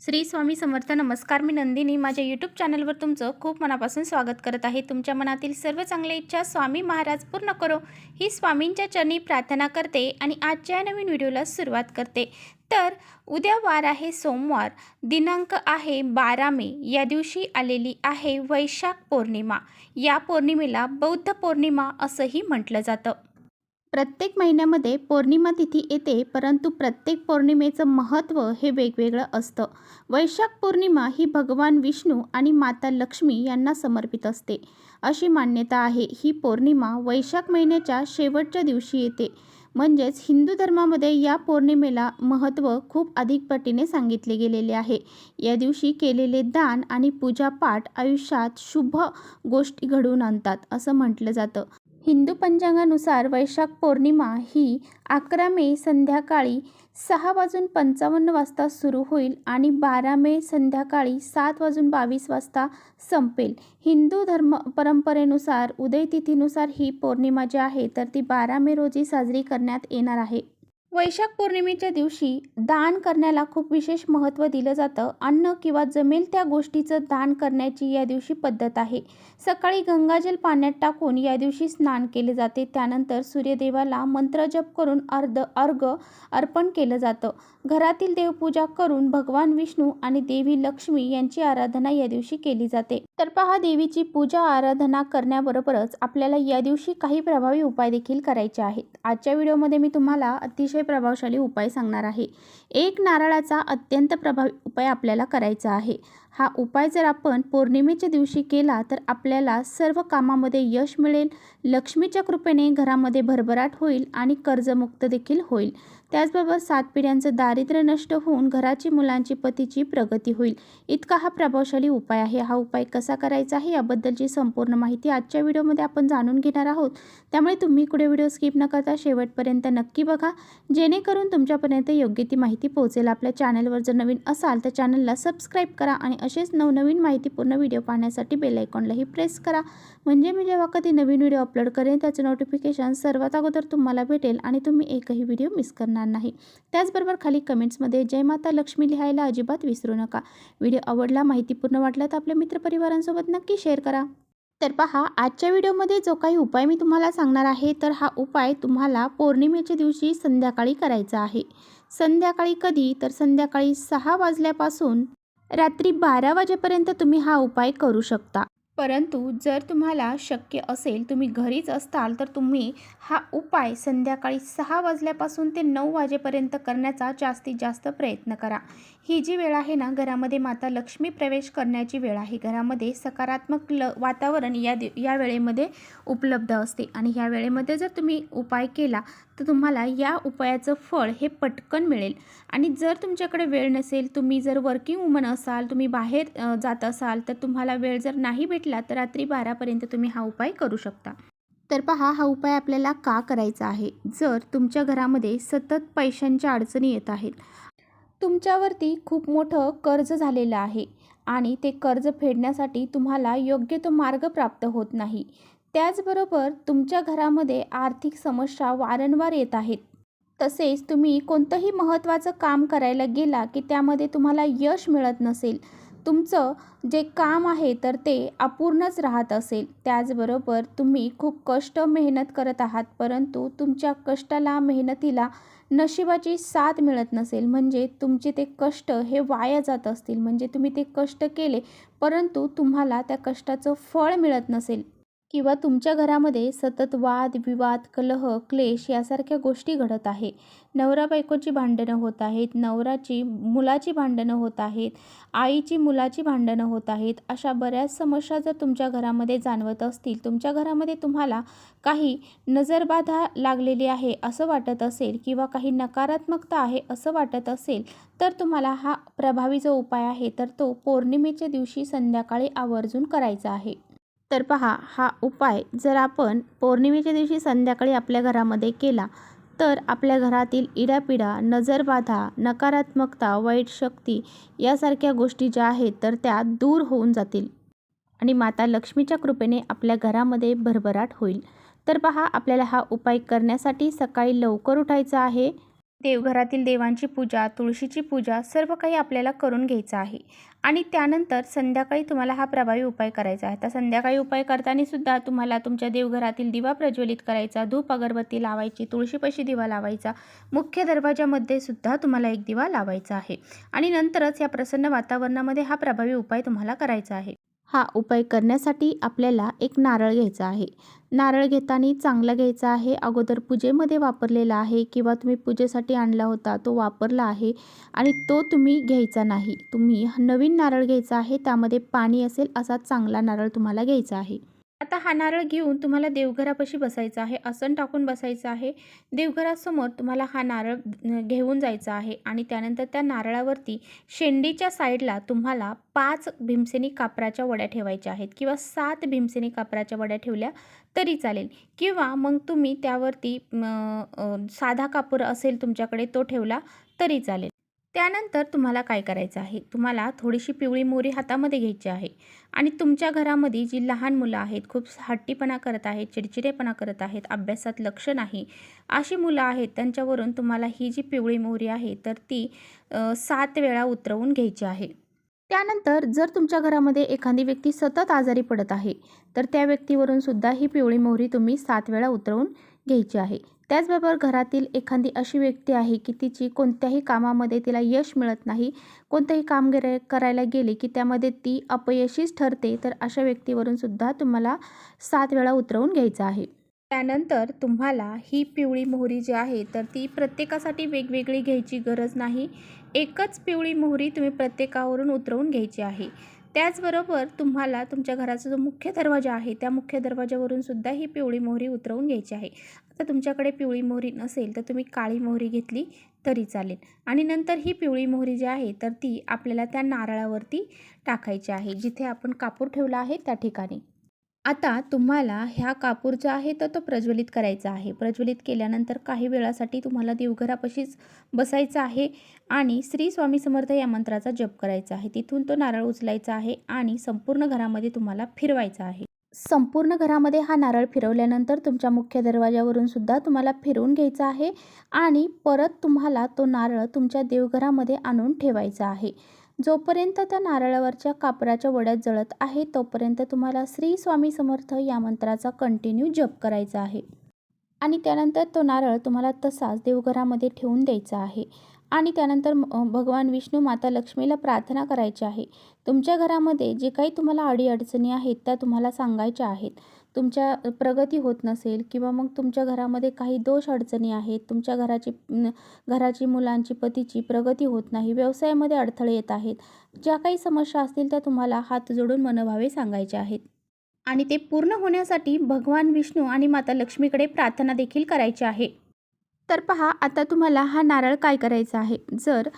श्री स्वामी समर्थ नमस्कार. मी नंदिनी. माझ्या यूट्यूब चॅनलवर तुमचं खूप मनापासून स्वागत करत आहे. तुमच्या मनातील सर्व चांगल्या इच्छा स्वामी महाराज पूर्ण करो. ही स्वामींच्या चरणी प्रार्थना करते आणि आजच्या नवीन व्हिडिओला सुरुवात करते. तर उद्या वार आहे सोमवार. दिनांक आहे बारा मे. या दिवशी आलेली आहे वैशाख पौर्णिमा. या पौर्णिमेला बौद्ध पौर्णिमा असंही म्हटलं जातं. प्रत्येक महिन्यामध्ये पौर्णिमा तिथी येते परंतु प्रत्येक पौर्णिमेचं महत्त्व हे वेगवेगळं असतं. वैशाख पौर्णिमा ही भगवान विष्णू आणि माता लक्ष्मी यांना समर्पित असते. अशी मान्यता आहे. ही पौर्णिमा वैशाख महिन्याच्या शेवटच्या दिवशी येते. म्हणजेच हिंदू धर्मामध्ये या पौर्णिमेला महत्त्व खूप अधिक पटीने सांगितले गेलेले आहे. या दिवशी केलेले दान आणि पूजापाठ आयुष्यात शुभ गोष्टी घडवून आणतात असं म्हटलं जातं. हिंदू पंचांगानुसार वैशाख पौर्णिमा ही अकरा मे संध्याकाळी सहा वाजून पंचावन्न वाजता सुरू होईल आणि बारा मे संध्याकाळी सात वाजून बावीस वाजता संपेल. हिंदू धर्म परंपरेनुसार उदयतिथीनुसार ही पौर्णिमा जी आहे तर ती बारा मे रोजी साजरी करण्यात येणार आहे. वैशाख पौर्णिमेच्या दिवशी दान करण्याला खूप विशेष महत्त्व दिलं जातं. अन्न किंवा जमेल त्या गोष्टीचं दान करण्याची या दिवशी पद्धत आहे. सकाळी गंगाजल पाण्यात टाकून या दिवशी स्नान केले जाते. त्यानंतर सूर्यदेवाला मंत्रजप करून अर्ध अर्घ अर्पण केलं जातं. घरातील देवपूजा करून भगवान विष्णू आणि देवी लक्ष्मी यांची आराधना या दिवशी केली जाते. तर पहा देवीची पूजा आराधना करण्याबरोबरच आपल्याला या दिवशी काही प्रभावी उपाय देखील करायचे आहेत. आजच्या व्हिडिओमध्ये मी तुम्हाला अतिशय प्रभावशाली उपाय सांगणार आहे. एक नारळाचा अत्यंत प्रभावी उपाय आपल्याला करायचा आहे. हा उपाय जर आपण पौर्णिमेच्या दिवशी केला तर आपल्याला सर्व कामामध्ये यश मिळेल लक्ष्मीच्या कृपेने घरामध्ये भरभराट होईल आणि कर्जमुक्त देखील होईल. त्याचबरोबर सात पिढ्यांचं दारिद्र्य नष्ट होऊन घराची मुलांची पतीची प्रगती होईल. इतका हा प्रभावशाली उपाय आहे. हा उपाय कसा करायचा आहे याबद्दलची संपूर्ण माहिती आजच्या व्हिडिओमध्ये आपण जाणून घेणार आहोत. त्यामुळे तुम्ही कुठे व्हिडिओ स्किप न करता शेवटपर्यंत नक्की बघा. जेणेकरून तुमच्यापर्यंत योग्य ती माहिती पोहोचेल. आपल्या चॅनलवर जर नवीन असाल तर चॅनलला सबस्क्राईब करा आणि असेच नवनवीन माहितीपूर्ण व्हिडिओ पाहण्यासाठी बेल आयकॉनलाही प्रेस करा. म्हणजे मी जेव्हा कधी नवीन व्हिडिओ अपलोड करेन त्याचं नोटिफिकेशन सर्वात अगोदर तुम्हाला भेटेल आणि तुम्ही एकही व्हिडिओ मिस करणार नाही. त्याचबरोबर खाली कमेंट्समध्ये जय माता लक्ष्मी लिहायला अजिबात विसरू नका. व्हिडिओ आवडला माहितीपूर्ण वाटला तर आपल्या मित्रपरिवारांसोबत नक्की शेअर करा. तर पहा आजच्या व्हिडिओमध्ये जो काही उपाय मी तुम्हाला सांगणार आहे तर हा उपाय तुम्हाला पौर्णिमेच्या दिवशी संध्याकाळी करायचा आहे. संध्याकाळी कधी? तर संध्याकाळी सहा वाजल्यापासून रात्री बारा वाजेपर्यंत तुम्ही हा उपाय करू शकता. परंतु जर तुम्हाला शक्य असेल तुम्ही घरीच असताल तर तुम्ही हा उपाय संध्याकाळी सहा वाजल्यापासून ते नऊ वाजेपर्यंत करण्याचा जास्तीत जास्त प्रयत्न करा. ही जी वेळ आहे ना घरामध्ये माता लक्ष्मी प्रवेश करण्याची वेळ आहे. घरामध्ये सकारात्मक ल वातावरण या दि या वेळेमध्ये उपलब्ध असते. आणि ह्या वेळेमध्ये जर तुम्ही उपाय केला तर तुम्हाला या उपायाचं फळ हे पटकन मिळेल. आणि जर तुमच्याकडे वेळ नसेल तुम्ही जर वर्किंग वुमन असाल तुम्ही बाहेर जात असाल तर तुम्हाला वेळ जर नाही भेटला तर रात्री बारापर्यंत तुम्ही हा उपाय करू शकता. तर पहा हा उपाय आपल्याला का करायचा आहे? जर तुमच्या घरामध्ये सतत पैशांच्या अडचणी येत आहेत तुमच्यावरती खूप मोठं कर्ज झालेलं आहे आणि ते कर्ज फेडण्यासाठी तुम्हाला योग्य तो मार्ग प्राप्त होत नाही. त्याचबरोबर तुमच्या घरामध्ये आर्थिक समस्या वारंवार येत आहेत. तसेच तुम्ही कोणतंही महत्त्वाचं काम करायला गेला की त्यामध्ये तुम्हाला यश मिळत नसेल तुमचं जे काम आहे तर ते अपूर्णच राहत असेल. त्याचबरोबर तुम्ही खूप कष्ट मेहनत करत आहात परंतु तुमच्या कष्टाला मेहनतीला नशिबाची साथ मिळत नसेल. म्हणजे तुमचे ते कष्ट हे वाया जात असतील. म्हणजे तुम्ही ते कष्ट केले परंतु तुम्हाला त्या कष्टाचं फळ मिळत नसेल. किंवा तुमच्या घरामध्ये सतत वाद विवाद कलह क्लेश यासारख्या गोष्टी घडत आहे. नवरा बायकोची भांडणं होत आहेत नवराची मुलाची भांडणं होत आहेत आईची मुलाची भांडणं होत आहेत अशा बऱ्याच समस्या जर तुमच्या घरामध्ये जाणवत असतील तुमच्या घरामध्ये तुम्हाला काही नजरबाधा लागलेली आहे असं वाटत असेल किंवा काही नकारात्मकता आहे असं वाटत असेल तर तुम्हाला हा प्रभावी जो उपाय आहे तर तो पौर्णिमेच्या दिवशी संध्याकाळी आवर्जून करायचा आहे. तर पहा हा उपाय जर आपण पौर्णिमेच्या दिवशी संध्याकाळी आपल्या घरामध्ये केला तर आपल्या घरातील इडापिडा नजरबाधा नकारात्मकता वाईट शक्ती यासारख्या गोष्टी ज्या आहेत तर त्या दूर होऊन जातील. आणि माता लक्ष्मीच्या कृपेने आपल्या घरामध्ये भरभराट होईल. तर पहा आपल्याला हा उपाय करण्यासाठी सकाळी लवकर उठायचं आहे. देवघरातील देवांची पूजा तुळशीची पूजा सर्व काही आपल्याला करून घ्यायचं आहे. आणि त्यानंतर संध्याकाळी तुम्हाला हा प्रभावी उपाय करायचा आहे. तर संध्याकाळी उपाय करताना सुद्धा तुम्हाला तुमच्या देवघरातील दिवा प्रज्वलित करायचा धूप अगरबत्ती लावायची तुळशीपाशी दिवा लावायचा मुख्य दरवाजामध्ये सुद्धा तुम्हाला एक दिवा लावायचा आहे. आणि नंतरच या प्रसन्न वातावरणामध्ये हा प्रभावी उपाय तुम्हाला करायचा आहे. हा उपाय करण्यासाठी आपल्याला एक नारळ घ्यायचा आहे. नारळ घेताना चांगला घ्यायचा आहे. अगोदर पूजेमध्ये वापरलेला आहे किंवा तुम्ही पूजेसाठी आणला होता तो वापरला आहे आणि तो तुम्ही घ्यायचा नाही. तुम्ही नवीन नारळ घ्यायचा आहे त्यामध्ये पाणी असेल असा चांगला नारळ तुम्हाला घ्यायचा आहे. आता हा नारळ घेऊन तुम्हाला देवघरापाशी बसायचं आहे आसन टाकून बसायचं आहे. देवघरासमोर तुम्हाला हा नारळ घेऊन जायचा आहे आणि त्यानंतर त्या नारळावरती शेंडीच्या साईडला तुम्हाला पाच भीमसेनी कापराच्या वड्या ठेवायच्या आहेत किंवा सात भीमसेनी कापराच्या वड्या ठेवल्या तरी चालेल. किंवा मग तुम्ही त्यावरती साधा कापूर असेल तुमच्याकडे तो ठेवला तरी चालेल. त्यानंतर तुम्हाला काय करायचं आहे? तुम्हाला थोडीशी पिवळी मोरी हातामध्ये घ्यायची आहे आणि तुमच्या घरामध्ये जी लहान मुलं आहेत खूप हट्टीपणा करत आहेत चिडचिडेपणा करत आहेत अभ्यासात लक्ष नाही अशी मुलं आहेत त्यांच्यावरून तुम्हाला ही जी पिवळी मोरी आहे तर ती सात वेळा उतरवून घ्यायची आहे. त्यानंतर जर तुमच्या घरामध्ये एखादी व्यक्ती सतत आजारी पडत आहे तर त्या व्यक्तीवरून सुद्धा ही पिवळी मोहरी तुम्ही सात वेळा उतरवून घ्यायची आहे. त्याचबरोबर घरातील एखादी अशी व्यक्ती आहे की तिची कोणत्याही कामामध्ये तिला यश मिळत नाही कोणतंही काम गिरा करायला गेले की त्यामध्ये ती अपयशीच ठरते तर अशा व्यक्तीवरून सुद्धा तुम्हाला सात वेळा उतरवून घ्यायचं आहे. त्यानंतर तुम्हाला ही पिवळी मोहरी जी आहे तर ती प्रत्येकासाठी वेगवेगळी घ्यायची गरज नाही. एकच पिवळी मोहरी तुम्ही प्रत्येकावरून उतरवून घ्यायची आहे. त्याचबरोबर तुम्हाला तुमच्या घराचा जो मुख्य दरवाजा आहे त्या मुख्य दरवाजावरून सुद्धा ही पिवळी मोहरी उतरवून घ्यायची आहे. आता तुमच्याकडे पिवळी मोहरी नसेल तर तुम्ही काळी मोहरी घेतली तरी चालेल. आणि नंतर ही पिवळी मोहरी जी आहे तर ती आपल्याला त्या नारळावरती टाकायची आहे जिथे आपण कापूर ठेवला आहे त्या ठिकाणी. आता तुम्हाला ह्या कापूर जो आहे तर तो प्रज्वलित करायचा आहे. प्रज्वलित केल्यानंतर काही वेळासाठी तुम्हाला देवघरापाशीच बसायचं आहे आणि श्री स्वामी समर्थ या मंत्राचा जप करायचा आहे. तिथून तो नारळ उचलायचा आहे आणि संपूर्ण घरामध्ये तुम्हाला फिरवायचा आहे. संपूर्ण घरामध्ये हा नारळ फिरवल्यानंतर तुमच्या मुख्य दरवाजावरून सुद्धा तुम्हाला फिरवून घ्यायचा आहे आणि परत तुम्हाला तो नारळ तुमच्या देवघरामध्ये आणून ठेवायचा आहे. जोपर्यंत त्या नारळावरच्या कापराच्या वड्यात जळत आहे तोपर्यंत तुम्हाला श्री स्वामी समर्थ या मंत्राचा कंटिन्यू जप करायचा आहे. आणि त्यानंतर तो नारळ तुम्हाला तसाच देवघरामध्ये ठेवून द्यायचा आहे. आणि त्यानंतर भगवान विष्णू माता लक्ष्मीला प्रार्थना करायची आहे. तुमच्या घरामध्ये जे काही तुम्हाला अडीअडचणी आहेत त्या तुम्हाला सांगायच्या आहेत. तुमच्या प्रगती होत नसेल किंवा मग तुमच्या घरामध्ये काही दोष अडचणी आहेत तुमच्या घराची न, घराची मुलांची पतीची प्रगती होत नाही व्यवसायामध्ये अडथळे येत आहेत ज्या काही समस्या असतील त्या तुम्हाला हात जोडून मनभावे सांगायच्या आहेत. आणि ते पूर्ण होण्यासाठी भगवान विष्णू आणि माता लक्ष्मीकडे प्रार्थना देखील करायची आहे. तर पहा आता तुम्हाला हा नारळ काय करायचा आहे? जर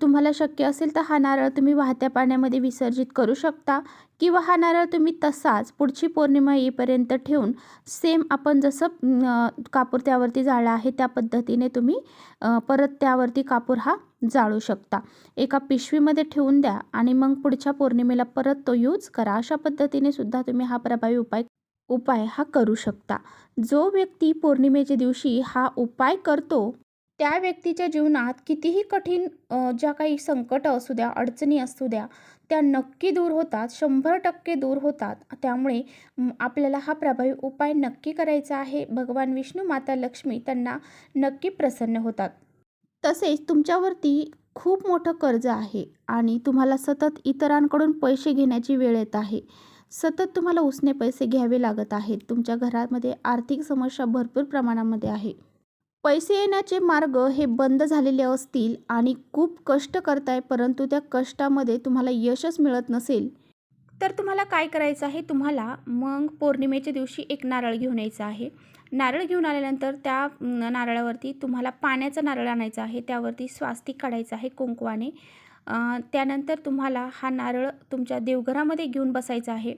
तुम्हाला शक्य असेल तर हा नारळ तुम्ही वाहत्या पाण्यामध्ये विसर्जित करू शकता किंवा हा नारळ तुम्ही तसाच पुढची पौर्णिमा येईपर्यंत ठेवून सेम आपण जसं कापूर त्यावरती जाळला आहे त्या पद्धतीने तुम्ही परत त्यावरती कापूर हा जाळू शकता. एका पिशवीमध्ये ठेवून द्या आणि मग पुढच्या पौर्णिमेला परत तो यूज करा. अशा पद्धतीने सुद्धा तुम्ही हा प्रभावी उपाय उपाय हा करू शकता. जो व्यक्ती पौर्णिमेच्या दिवशी हा उपाय करतो त्या व्यक्तीच्या जीवनात कितीही कठीण ज्या काही संकटं असू द्या अडचणी असू द्या त्या नक्की दूर होतात शंभर टक्के दूर होतात. त्यामुळे आपल्याला हा प्रभावी उपाय नक्की करायचा आहे. भगवान विष्णू माता लक्ष्मी त्यांना नक्की प्रसन्न होतात. तसेच तुमच्यावरती खूप मोठं कर्ज आहे आणि तुम्हाला सतत इतरांकडून पैसे घेण्याची वेळ येत आहे. सतत तुम्हाला उसने पैसे घ्यावे लागत आहेत. तुमच्या घरामध्ये आर्थिक समस्या भरपूर प्रमाणामध्ये आहे. पैसे येण्याचे मार्ग हे बंद झालेले असतील आणि खूप कष्ट करताय परंतु त्या कष्टामध्ये तुम्हाला यशच मिळत नसेल. तर तुम्हाला काय करायचं आहे? तुम्हाला मग पौर्णिमेच्या दिवशी एक नारळ घेऊन यायचं आहे. नारळ घेऊन आल्यानंतर त्या नारळावरती तुम्हाला पाण्याचा नारळ आणायचा आहे. त्यावरती स्वास्तिक काढायचं आहे कुंकवाने. त्यानंतर तुम्हाला हा नारळ तुमच्या देवघरामध्ये घेऊन बसायचा आहे.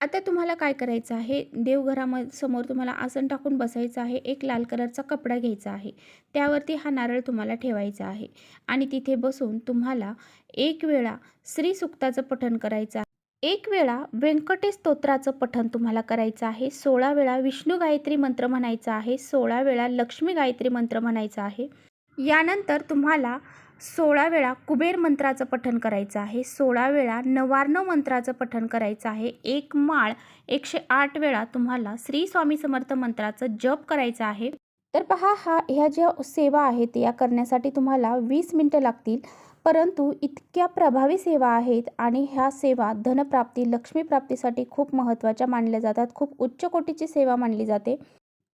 आता तुम्हाला काय करायचं आहे? देवघराम समोर तुम्हाला आसन टाकून बसायचं आहे. एक लाल कलरचा कपडा घ्यायचा आहे. त्यावरती हा नारळ तुम्हाला ठेवायचा आहे. आणि तिथे बसून तुम्हाला एक वेळा श्री सुक्ताचं पठण करायचं आहे. एक वेळा व्यंकटेश स्तोत्राचं पठण तुम्हाला करायचं आहे. सोळा वेळा विष्णू गायत्री मंत्र म्हणायचा आहे. सोळा वेळा लक्ष्मी गायत्री मंत्र म्हणायचा आहे. यानंतर तुम्हाला सोळा वेळा कुबेर मंत्राचं पठण करायचं आहे. सोळा वेळा नवार्ण मंत्राचं पठण करायचं आहे. एक माळ एकशे आठ वेळा तुम्हाला श्री स्वामी समर्थ मंत्राचं जप करायचं आहे. तर पहा हा ह्या ज्या सेवा आहेत या करण्यासाठी तुम्हाला वीस मिनटं लागतील. परंतु इतक्या प्रभावी सेवा आहेत आणि ह्या सेवा धनप्राप्ती लक्ष्मीप्राप्तीसाठी खूप महत्त्वाच्या मानल्या जातात. खूप उच्च कोटीची सेवा मानली जाते.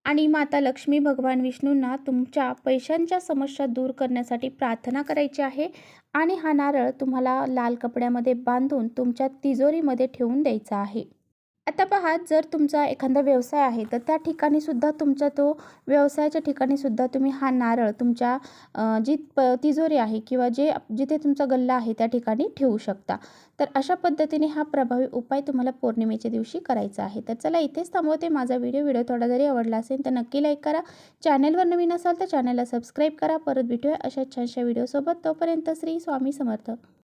आणि माता लक्ष्मी भगवान विष्णूंना तुमच्या पैशांच्या समस्या दूर करण्यासाठी प्रार्थना करायची आहे. आणि हा नारळ तुम्हाला लाल कपड्यामध्ये बांधून तुमच्या तिजोरीमध्ये ठेवून द्यायचा आहे. आता पहा जर तुमचा एखादा व्यवसाय आहे तर त्या ठिकाणी सुद्धा तुमचा तो व्यवसायाच्या ठिकाणी सुद्धा तुम्ही हा नारळ तुमच्या जी प तिजोरी आहे किंवा जे जिथे तुमचा गल्ला आहे त्या ठिकाणी ठेवू शकता. तर अशा पद्धतीने हा प्रभावी उपाय तुम्हाला पौर्णिमेच्या दिवशी करायचा आहे. तर चला इथेच थांबवते माझा व्हिडिओ. व्हिडिओ थोडा जरी आवडला असेल तर नक्की लाईक करा. चॅनलवर नवीन असाल तर चॅनलला सबस्क्राईब करा. परत भेटूया अशा छानशा व्हिडिओसोबत. तोपर्यंत श्री स्वामी समर्थ.